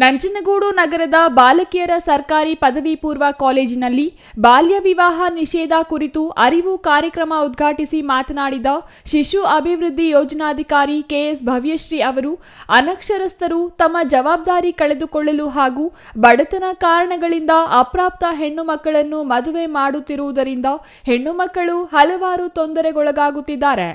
ನಂಜನಗೂಡು ನಗರದ ಬಾಲಕಿಯರ ಸರ್ಕಾರಿ ಪದವಿ ಪೂರ್ವ ಕಾಲೇಜಿನಲ್ಲಿ ಬಾಲ್ಯ ವಿವಾಹ ನಿಷೇಧ ಕುರಿತು ಅರಿವು ಕಾರ್ಯಕ್ರಮ ಉದ್ಘಾಟಿಸಿ ಮಾತನಾಡಿದ ಶಿಶು ಅಭಿವೃದ್ಧಿ ಯೋಜನಾಧಿಕಾರಿ ಕೆಎಸ್ ಭವ್ಯಶ್ರೀ ಅವರು, ಅನಕ್ಷರಸ್ಥರು ತಮ್ಮ ಜವಾಬ್ದಾರಿ ಕಳೆದುಕೊಳ್ಳಲು ಹಾಗೂ ಬಡತನ ಕಾರಣಗಳಿಂದ ಅಪ್ರಾಪ್ತ ಹೆಣ್ಣು ಮಕ್ಕಳನ್ನು ಮದುವೆ ಮಾಡುತ್ತಿರುವುದರಿಂದ ಹೆಣ್ಣು ಮಕ್ಕಳು ಹಲವಾರು ತೊಂದರೆಗೊಳಗಾಗುತ್ತಿದ್ದಾರೆ.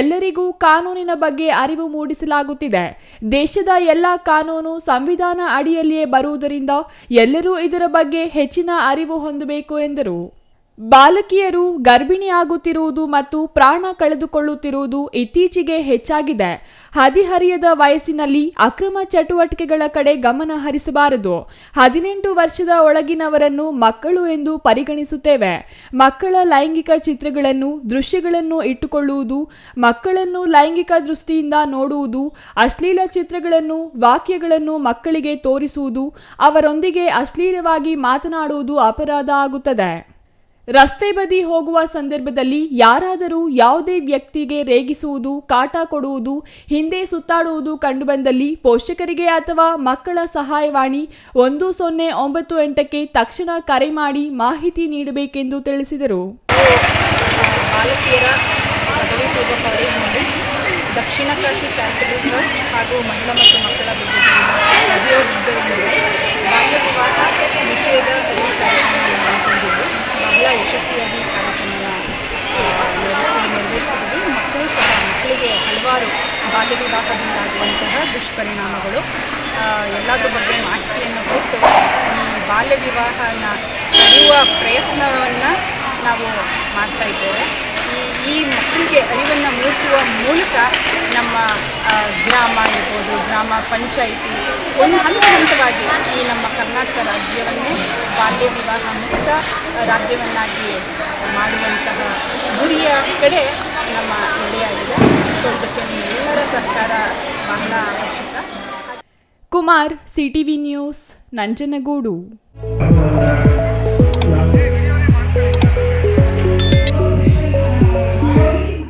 ಎಲ್ಲರಿಗೂ ಕಾನೂನಿನ ಬಗ್ಗೆ ಅರಿವು ಮೂಡಿಸಲಾಗುತ್ತಿದೆ. ದೇಶದ ಎಲ್ಲ ಕಾನೂನು, ಸಂವಿಧಾನ ಅಡಿಯಲ್ಲಿಯೇ ಬರುವುದರಿಂದ ಎಲ್ಲರೂ ಇದರ ಬಗ್ಗೆ ಹೆಚ್ಚಿನ ಅರಿವು ಹೊಂದಬೇಕು ಎಂದರು. ಬಾಲಕಿಯರು ಗರ್ಭಿಣಿಯಾಗುತ್ತಿರುವುದು ಮತ್ತು ಪ್ರಾಣ ಕಳೆದುಕೊಳ್ಳುತ್ತಿರುವುದು ಇತ್ತೀಚೆಗೆ ಹೆಚ್ಚಾಗಿದೆ. ಹದಿಹರಿಯದ ವಯಸ್ಸಿನಲ್ಲಿ ಅಕ್ರಮ ಚಟುವಟಿಕೆಗಳ ಕಡೆ ಗಮನ ಹರಿಸಬಾರದು. ಹದಿನೆಂಟು ವರ್ಷದ ಒಳಗಿನವರನ್ನು ಮಕ್ಕಳು ಎಂದು ಪರಿಗಣಿಸುತ್ತೇವೆ. ಮಕ್ಕಳ ಲೈಂಗಿಕ ಚಿತ್ರಗಳನ್ನು, ದೃಶ್ಯಗಳನ್ನು ಇಟ್ಟುಕೊಳ್ಳುವುದು, ಮಕ್ಕಳನ್ನು ಲೈಂಗಿಕ ದೃಷ್ಟಿಯಿಂದ ನೋಡುವುದು, ಅಶ್ಲೀಲ ಚಿತ್ರಗಳನ್ನು, ವಾಕ್ಯಗಳನ್ನು ಮಕ್ಕಳಿಗೆ ತೋರಿಸುವುದು, ಅವರೊಂದಿಗೆ ಅಶ್ಲೀಲವಾಗಿ ಮಾತನಾಡುವುದು ಅಪರಾಧ ಆಗುತ್ತದೆ. ರಸ್ತೆ ಬದಿ ಹೋಗುವ ಸಂದರ್ಭದಲ್ಲಿ ಯಾರಾದರೂ ಯಾವುದೇ ವ್ಯಕ್ತಿಗೆ ರೇಗಿಸುವುದು, ಕಾಟ ಕೊಡುವುದು, ಹಿಂದೆ ಸುತ್ತಾಡುವುದು ಕಂಡುಬಂದಲ್ಲಿ ಪೋಷಕರಿಗೆ ಅಥವಾ ಮಕ್ಕಳ ಸಹಾಯವಾಣಿ ಒಂದು ಸೊನ್ನೆ ಒಂಬತ್ತು ಎಂಟಕ್ಕೆ ತಕ್ಷಣ ಕರೆ ಮಾಡಿ ಮಾಹಿತಿ ನೀಡಬೇಕೆಂದು ತಿಳಿಸಿದರು. ದಕ್ಷಿಣ ಕಾಶಿ ಚಾರಿಟಬಲ್ ಟ್ರಸ್ಟ್ ಹಾಗೂ ಮಹಿಳಾ ಮತ್ತು ಮಕ್ಕಳ ಅಭಿವೃದ್ಧಿ ಸಹಯೋಗದೊಂದಿಗೆ ಬಾಲ್ಯ ವಿವಾಹ ನಿಷೇಧ ಅರಿವು ಕಾರ್ಯಕ್ರಮವನ್ನು ಹಮ್ಮಿಕೊಂಡಿದ್ದು ಬಹಳ ಯಶಸ್ವಿಯಾಗಿ ಈ ಕಾರ್ಯಕ್ರಮವನ್ನು ಆ, ನೆರವೇರಿಸಿ- ನೆರವೇರಿಸಿದ್ವಿ ಮಕ್ಕಳು ಸಹ ಮಕ್ಕಳಿಗೆ ಹಲವಾರು ಬಾಲ್ಯ ವಿವಾಹದಿಂದಾಗುವಂತಹ ದುಷ್ಪರಿಣಾಮಗಳು ಎಲ್ಲದರ ಬಗ್ಗೆ ಮಾಹಿತಿಯನ್ನು ಕೊಟ್ಟು ಈ ಬಾಲ್ಯ ವಿವಾಹನ ತಡೆಯುವ ಪ್ರಯತ್ನವನ್ನು ನಾವು ಮಾಡ್ತಾ ಇದ್ದೇವೆ. ಈ ಈ ಮಕ್ಕಳಿಗೆ ಅರಿವನ್ನು ಮೂಡಿಸುವ ಮೂಲಕ ನಮ್ಮ ಗ್ರಾಮ ಇರ್ಬೋದು, ಗ್ರಾಮ ಪಂಚಾಯಿತಿ ಒಂದು ಹಂತ ಹಂತವಾಗಿ ಈ ನಮ್ಮ ಕರ್ನಾಟಕ ರಾಜ್ಯವನ್ನೇ ಬಾಲ್ಯ ವಿವಾಹ ಮುಕ್ತ ರಾಜ್ಯವನ್ನಾಗಿ ಮಾಡುವಂತಹ ಗುರಿಯ ಕಡೆ ನಮ್ಮ ನಡೆಯಾಗಿದೆ. ಬಹಳ ಅವಶ್ಯಕ ಕುಮಾರ್ ಸಿಟಿವಿ ನ್ಯೂಸ್ ನಂಜನಗೂಡು.